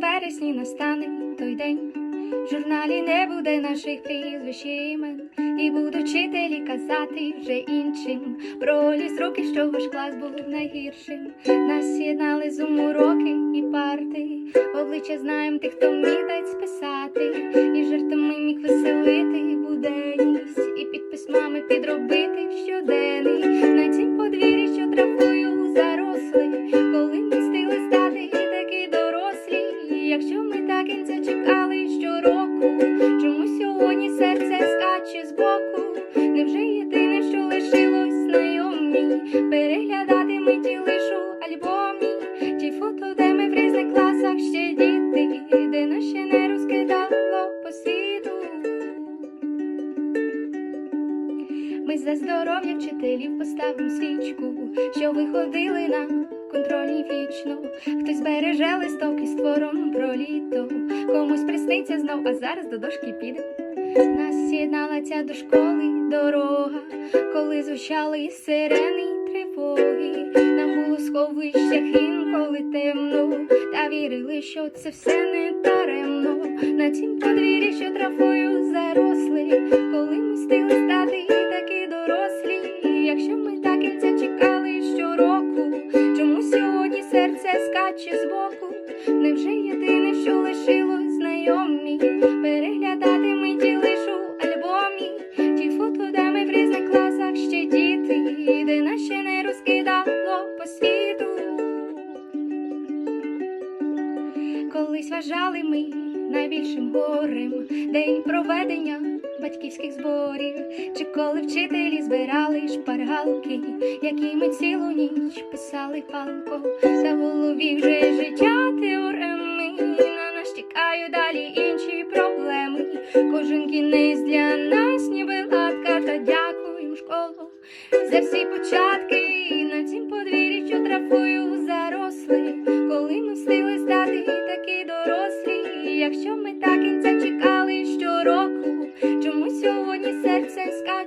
вересні настане той день. В журналі не буде наших прізвищ і імен, і будуть вчителі казати вже іншим. Про ліс роки, що ваш клас був найгіршим. Нас єднали з уроки і парти. Обличчя знаєм тих, хто вміє по. Ми за здоров'я вчителів поставимо свічку, що виходили на контрольні вічно. Хтось береже листок із твором про літо, комусь присниться знов, а зараз до дошки підемо. Нас з'єднала ця до школи дорога, коли звучали сирени й тривоги. Сховищах інколи темно, та вірили, що це все не даремно. На тім подвір'ї, що трафою заросли, коли ми стили стати такі дорослі. Якщо ми так кінця чекали щороку, чому сьогодні серце скаче збоку? Невже єдине, що лишилось колись вважали ми найбільшим горем день проведення батьківських зборів, чи коли вчителі збирали шпаргалки, які ми цілу ніч писали палко, та голові вже життя теореми. На нас чекають далі інші проблеми. Кожен кінець для нас, ніби латка, та дякуємо школу за всі початки.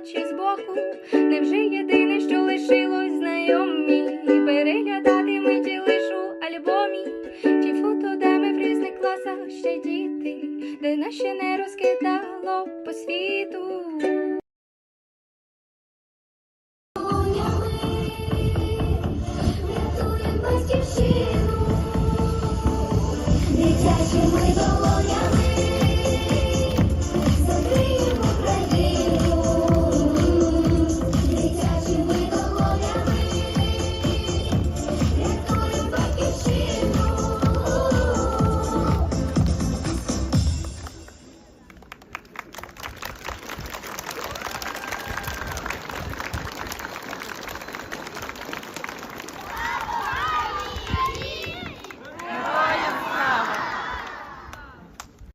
очі збоку, невже єдине, що лишилось знайомі, переглядати миті лишу альбомі, ті фото, де ми в різних класах ще діти, де нас ще не розкидало по світу.